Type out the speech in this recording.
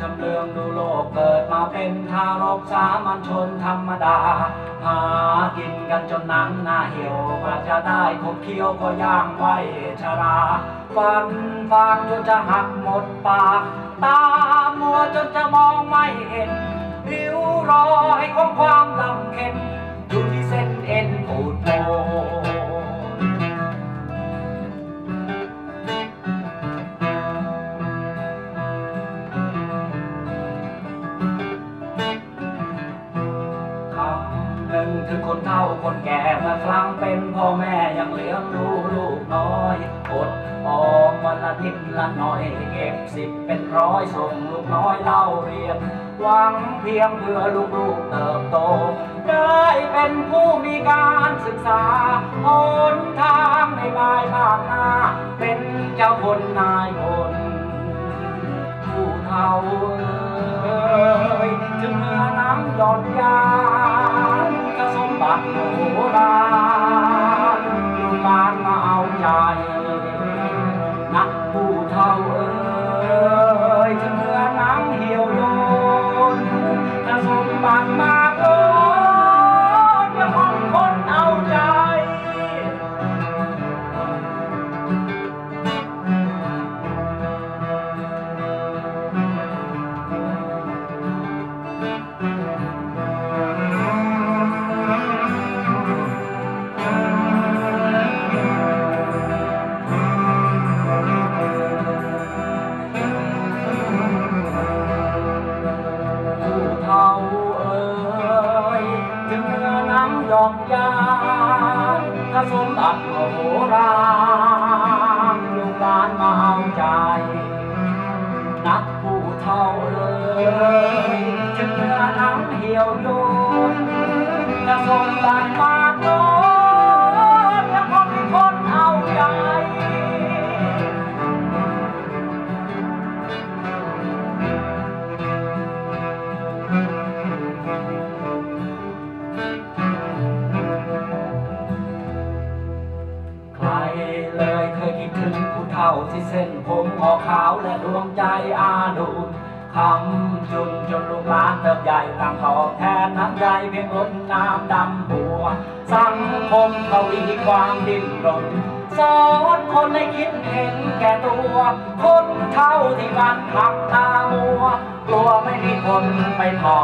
ชำเลืองดูโลกเกิดมาเป็นทารกสามัญชนธรรมดา หากินกันจนหนังหน้าเหี่ยวกว่าจะได้คบเคี้ยวก็ย่างไว้ชราฟันฟางจนจะหักหมดปาก ตามัวจนจะมองไม่เห็นริ้วรอยของความลำเค็น คนเฒ่าคนแก่เมื่อครั้งเป็นพ่อแม่ยังเลี้ยงดูลูกน้อยอดออมวันละนิดละหน่อยเก็บสิบเป็นร้อยส่งลูกน้อยเล่าเรียนหวังเพียงเพื่อลูกๆเติบโต ได้เป็นผู้มีการศึกษาหนทางในบายภาคหน้า เป็นเจ้าคนนายคนผู้เฒ่าเอ่ยถึงเมื่อน้ำหยดยา สมบัติโบราณลูกหลานมาเอา ดอกยานถ้าสมบัติโหราณลูกหลานมาเอาใจ นักผู้เท่าเลยถึงเมื่อน้ำเหี่ยวโยาที่เส้นผมออกขาวและดวงใจอาดูนคำจุนจนลูกหลานเติบใหญ่ต่างตอบแทนน้ำใจเพียงลดน้ำดำบัว สังคมเขาอีความดิ้นรนสอนคนให้คิดเห็นแก่ตัว คนเท่าที่มันหักตามัว กลัวไม่มีคนไปเผา